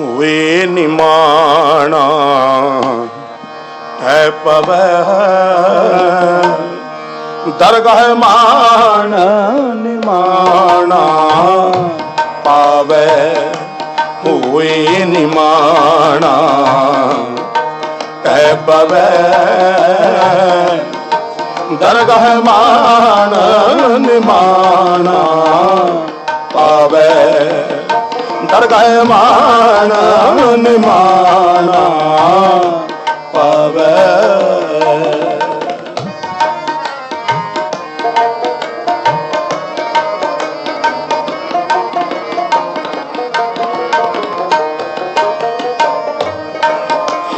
ਹੋਏ ਨਿਮਾਣਾ। ਹੈ ਪਵੈ ਦਰਗਾਹ ਮਾਨ ਨਿਮਾਣਾ। ਪਾਵੇ ਹੋਏ ਨਿਮਾਣਾ। ਕਹਿ ਪਵੈ ਦਰਗਾਹ ਮਾਨ ਨਿਮਾਣਾ। ਦਰਗਾਹ ਮਾਨ ਨਿਮਾਣਾ ਪਾਵੇ।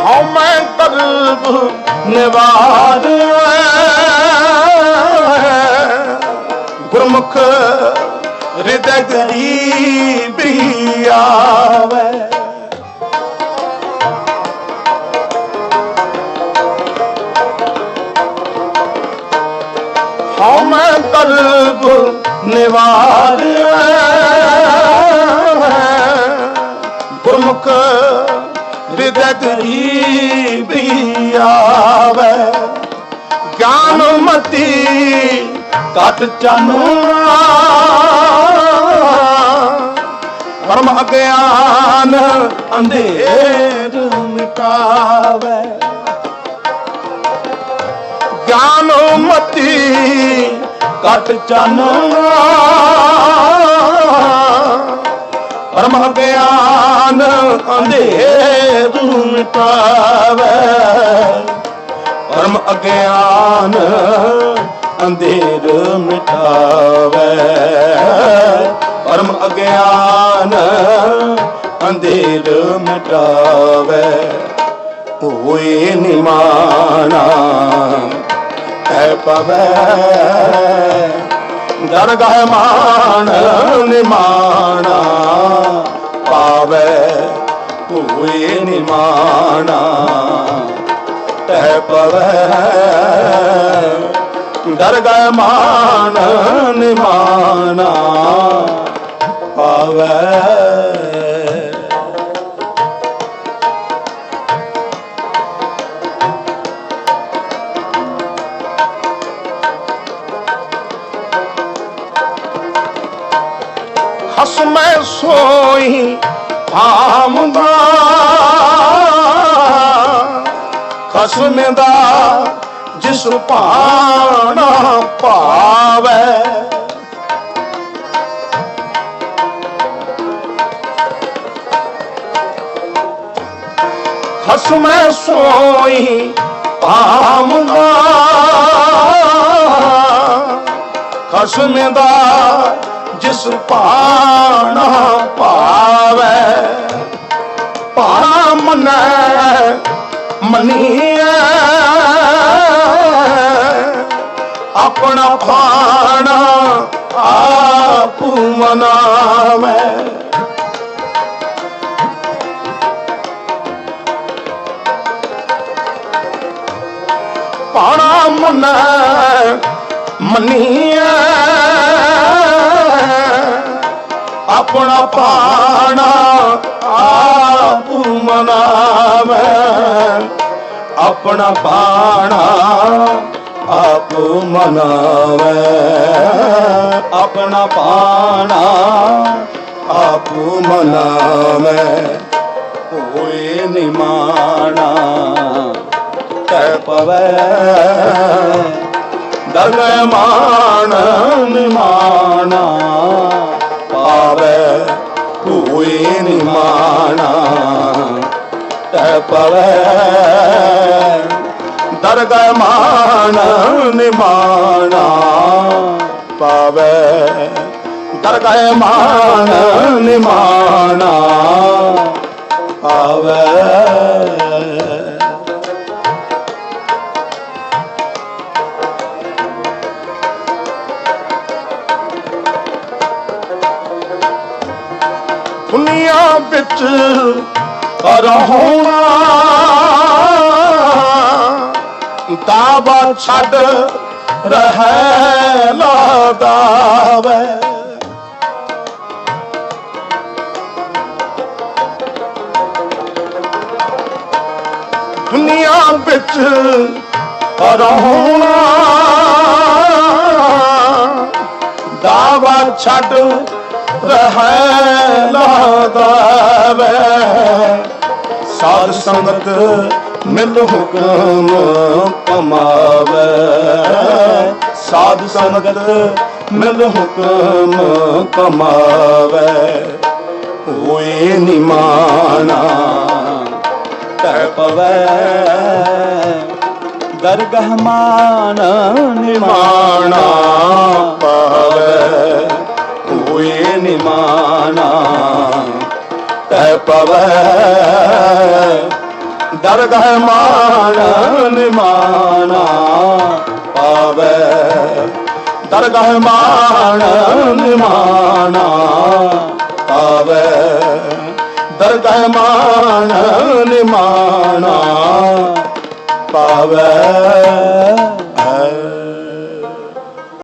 ਹਉ ਮੈਂ ਕਲਬ ਨਿਵਾਰ ਗੁਰਮੁਖ ਹਿਰਦੈ ਗਰੀਬੀ ਮੈਂ ਨਿਵਾਰ ਗੁਰਮੁਖ ਹਿਰਦੈ ਗਰੀਬੀ ਆਵੇ, ਗਿਆਨ ਮਤੀ ਕਟ ਚਾਨਣਾ ਪਰਮ ਅਗਿਆਨ ਅੰਧੇਰ ਮਿਟਾਵੇ। ਗਿਆਨ ਮਤੀ ਕਟ ਚਾਨਣਾ ਪਰਮ ਗਿਆਨ ਅੰਧੇਰ ਮਿਟਾਵੇ। ਪਰਮ ਅਗਿਆਨ ਅੰਧੇਰ ਮਿਟਾਵੇ। ਪਰਮ ਅਗਿਆਨ ਅੰਧੇਰ ਮਿਟਾਵੇ। ਹੋਏ ਨਿਮਾਣਾ ਹੈ ਪਵੈ। ਦਰਗਾਹ ਮਾਨ ਨਿਮਾਣਾ ਪਾਵੇ। ਹੋਏ ਨਿਮਾਣਾ ਤਹਿ ਪਵੈ। ਦਰਗਾਹ ਮਾਨ ਨਿਮਾਣਾ ਪਾਵੇ। ਹਸਮੈ ਸੋਈ ਆਮਦਾ। ਖਸਮ ਦਾ ਜਿਸ ਭਾਣਾ ਭਾਵੇ। ਖਸਮੈ ਸੋਈ ਆਮਦਾ। ਖਸਮ ਦਾ ਜਿਸ ਭਾਣਾ ਭਾਵੇ ਭਾਣਾ ਮਨੈ ਮਨੀਐ। ਆਪਣਾ ਭਾਣਾ ਆਪ ਮਨਾਵੇ। ਭਾਣਾ ਮਨੈ ਮਨੀਐ। ਆਪਣਾ ਪਾਣਾ ਆਪ ਮਨਾਵੇ। ਆਪਣਾ ਪਾਣਾ ਆਪ ਮਨਾਵੇ। ਆਪਣਾ ਪਾਣਾ ਆਪ ਮਨਾਵੇ। ਹੋਏ ਨਿਮਾਣਾ ਕਹਿ ਪਵੈ। ਦਰਗਹਿ ਮਾਨ ਨਿਮਾਣਾ ਹੋਏ ਨਿਮਾਣਾ ਤੈ ਪਵੈ ਦਰਗਹਿ ਮਾਨ ਨਿਮਾਣਾ ਪਾਵੇ। ਦਰਗਹਿ ਵਿੱਚ ਰਹੋਣਾ ਕਿਤਾਬਾਂ ਛੱਡ ਰਹਿ ਲਾਦਾਵੇ ਦੁਨੀਆ ਵਿੱਚ ਰਹੋਣਾ ਦਾਵਾ ਛੱਡ ਰਹਿ ਲਾਦਾ ਸਾਧ ਸੰਗਤ ਮਿਲ ਹੁਕਮ ਕਮਾਵੇ। ਸਾਧ ਸੰਗਤ ਮਿਲ ਹੁਕਮ ਕਮਾਵੇ। ਹੋਏ ਨਿਮਾਣਾ ਤੈ ਪਵੈ। ਦਰਗਹ ਮਾਨ ਨਿਮਾਣਾ ਪਾਵੇ। ਹੋਏ ਨਿਮਾਣਾ ਤੈ ਪਵੈ ਦਰਗਹ ਮਾਣ ਨਿਮਾਣਾ ਪਾਵੇ ਦਰਗਹ ਮਾਨ ਨਿਮਾਣਾ ਪਾਵੇ ਦਰਗਹ ਮਾਣ ਨਿਮਾਣਾ ਪਾਵੇ